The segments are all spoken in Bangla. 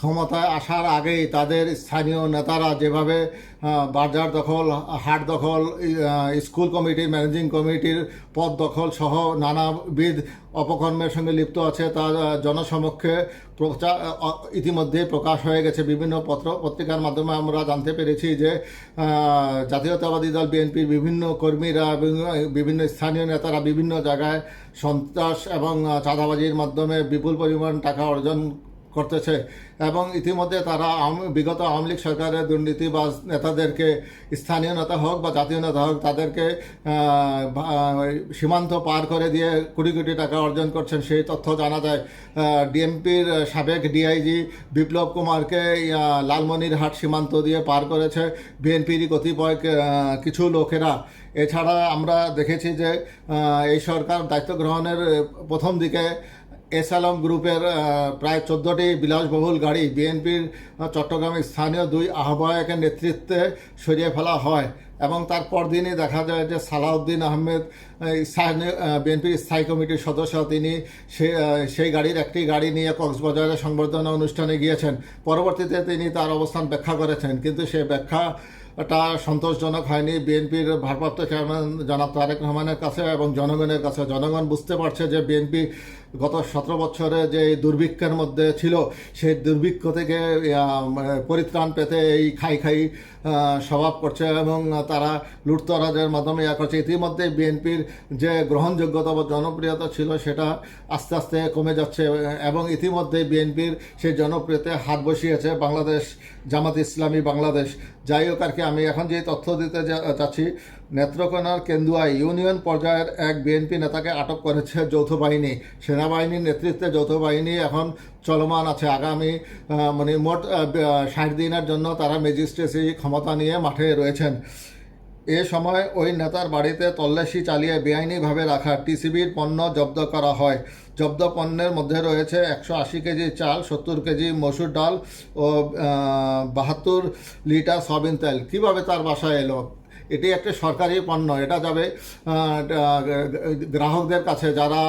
ক্ষমতায় আসার আগেই তাদের স্থানীয় নেতারা যেভাবে বাজার দখল, হাট দখল স্কুল কমিটি, ম্যানেজিং কমিটির পদ দখল সহ নানাবিধ অপকর্মের সঙ্গে লিপ্ত আছে, তা জনসমক্ষে প্রচার ইতিমধ্যে প্রকাশ হয়ে গেছে। বিভিন্ন পত্র, পত্রিকার মাধ্যমে আমরা জানতে পেরেছি যে জাতীয়তাবাদী দল বিএনপির বিভিন্ন কর্মীরা বিভিন্ন স্থানীয় নেতারা বিভিন্ন জায়গায় সন্ত্রাস এবং চাঁদাবাজির মাধ্যমে বিপুল পরিমাণ টাকা অর্জন করতেছে। এবং ইতিমধ্যে তারা বিগত আওয়ামী লীগ সরকারের দুর্নীতিবাজ নেতাদেরকে, স্থানীয় নেতা হোক বা জাতীয় নেতা হোক, তাদেরকে সীমান্ত পার করে দিয়ে কোটি কোটি টাকা অর্জন করছেন, সেই তথ্য জানা যায়। ডিএমপির সাবেক ডিআইজি বিপ্লব কুমারকে লালমনিরহাট সীমান্ত দিয়ে পার করেছে বিএনপির কতিপয় কিছু লোকেরা। এছাড়া আমরা দেখেছি যে এই সরকার দায়িত্ব গ্রহণের, প্রথম দিকে এস আলম গ্রুপের প্রায় চোদ্দোটি বিলাসবহুল গাড়ি বিএনপির চট্টগ্রামের স্থানীয় দুই আহ্বায়কের নেতৃত্বে সরিয়ে ফেলা হয়। এবং তারপর দিনই দেখা যায় যে সালাউদ্দিন আহমেদ বিএনপির স্থায়ী কমিটির সদস্য, তিনি সেই গাড়ির একটি গাড়ি নিয়ে কক্সবাজারে সংবর্ধনা অনুষ্ঠানে গিয়েছেন। পরবর্তীতে তিনি তার অবস্থান ব্যাখ্যা করেছেন, কিন্তু সে ব্যাখ্যা টা সন্তোষজনক হয়নি। বিএনপির ভারপ্রাপ্ত চেয়ারম্যান জনাব তারেক রহমানের কাছে এবং জনগণের কাছে। জনগণ বুঝতে পারছে যে বিএনপি গত সতেরো বছরে যে দুর্ভিক্ষের মধ্যে ছিল, সেই দুর্ভিক্ষ থেকে পরিত্রাণ পেতে এই খাই খাই স্বভাব করছে এবং তারা লুটতরাজের মাধ্যমে ইয়া করছে। ইতিমধ্যে বিএনপির যে গ্রহণযোগ্যতা বা জনপ্রিয়তা ছিল সেটা আস্তে আস্তে কমে যাচ্ছে এবং ইতিমধ্যে বিএনপির সেই জনপ্রিয়তে হাত বসিয়েছে বাংলাদেশ, জামাত ইসলামী বাংলাদেশ। যাই হোক আর কি, আমি এখন যে তথ্য দিতে যা- চাচ্ছি নেত্রকোনার কেন্দুয়ায় ইউনিয়ন পর্যায়ের এক বিএনপি নেতাকে আটক করেছে যৌথ বাহিনী। সেনাবাহিনীর নেতৃত্বে যৌথ বাহিনী এখন চলমান আছে। আগামী মানে মোট ষাট দিনের জন্য তারা ম্যাজিস্ট্রেসি ক্ষমতা নিয়ে মাঠে রয়েছেন। এ সময় ওই নেতার বাড়িতে তল্লাশি চালিয়ে বেআইনিভাবে রাখা টিসিবির পণ্য জব্দ করা হয়। জব্দ পণ্যের মধ্যে রয়েছে একশো আশি কেজি চাল, সত্তর কেজি মসুর ডাল ও বাহাত্তর লিটার সয়াবিন তেল। কীভাবে তার বাসায় এলো? এটি একটি সরকারি পণ্য। এটা যাবে গ্রাহকদের কাছে, যারা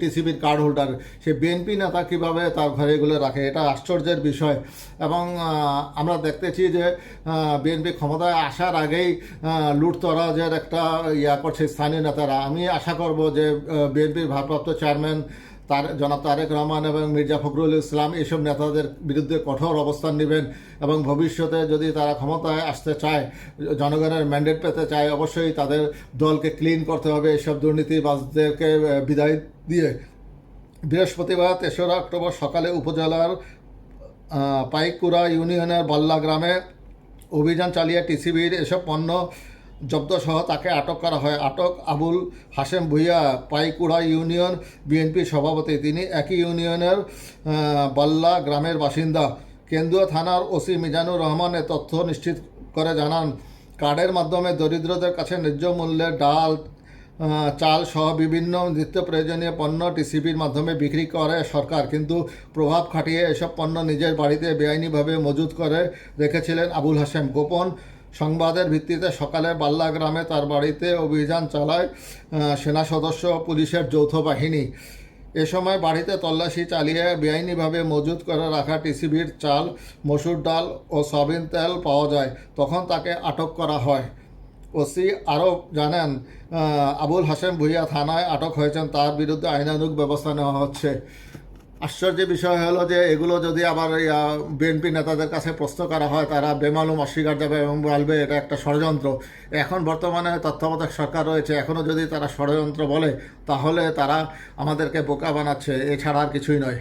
টিসিবির কার্ড হোল্ডার, সে বিএনপি নেতা কীভাবে তার ঘরে এগুলো রাখে, এটা আশ্চর্যের বিষয়। এবং আমরা দেখতেছি যে বিএনপি ক্ষমতায় আসার আগেই লুটতরাজের একটা ইয়া করছে স্থানীয় নেতারা। আমি আশা করব যে বিএনপির ভারপ্রাপ্ত চেয়ারম্যান তার জনাব তারেক রহমান এবং মির্জা ফখরুল ইসলাম এইসব নেতাদের বিরুদ্ধে কঠোর অবস্থান নেবেন এবং ভবিষ্যতে যদি তারা ক্ষমতায় আসতে চায় জনগণের ম্যান্ডেট পেতে চায় অবশ্যই তাদের দলকে ক্লিন করতে হবে। এইসব দুর্নীতিবাজদেরকে বিদায় দিয়ে বৃহস্পতিবার তেসরা অক্টোবর সকালে উপজেলার আহ, পাইকুড়া ইউনিয়নের বাল্লা গ্রামে অভিযান চালিয়ে টিসিবির এসব পণ্য জব্দসহ তাকে আটক করা হয়। আটক আবুল হাশেম ভুইয়া, পাইকুড়া ইউনিয়ন বিএনপি সভাপতি। তিনি একই ইউনিয়নের বাল্লা গ্রামের বাসিন্দা। কেন্দ্রীয় থানার ওসি মিজানুর রহমানের তথ্য নিশ্চিত করে জানান, কার্ডের মাধ্যমে দরিদ্রদের কাছে ন্যায্য মূল্যে ডাল চাল সহ বিভিন্ন নিত্য প্রয়োজনীয় পণ্য টিসিবির মাধ্যমে বিক্রি করে সরকার। কিন্তু প্রভাব খাটিয়ে এসব পণ্য নিজের বাড়িতে বেআইনিভাবে মজুত করে রেখেছিলেন আবুল হাসেম গোপন সংবাদের ভিত্তিতে সকালে বাল্লা গ্রামে তার বাড়িতে অভিযান চালায় সেনা সদস্য পুলিশের যৌথ বাহিনী। এ সময় বাড়িতে তল্লাশি চালিয়ে বেআইনিভাবে মজুত করে রাখা টিসিবির চাল, মসুর ডাল ও সয়াবিন তেল পাওয়া যায়, তখন তাকে আটক করা হয়। ওসি আরও জানেন আবুল হাসেম ভুইয়া থানায় আটক হয়েছেন, তার বিরুদ্ধে আইনানুগ ব্যবস্থা নেওয়া হচ্ছে। আশ্চর্যের বিষয় হলো যে এগুলো যদি আবার বিএনপি নেতাদের কাছে প্রশ্ন করা হয়, তারা বেমালুম অস্বীকার যাবে এবং বলবে এটা একটা ষড়যন্ত্র। এখন বর্তমানে তত্ত্বাবধায়ক সরকার রয়েছে এখনও যদি তারা ষড়যন্ত্র বলে, তাহলে তারা আমাদেরকে বোকা বানাচ্ছে, এছাড়া আর কিছুই নয়।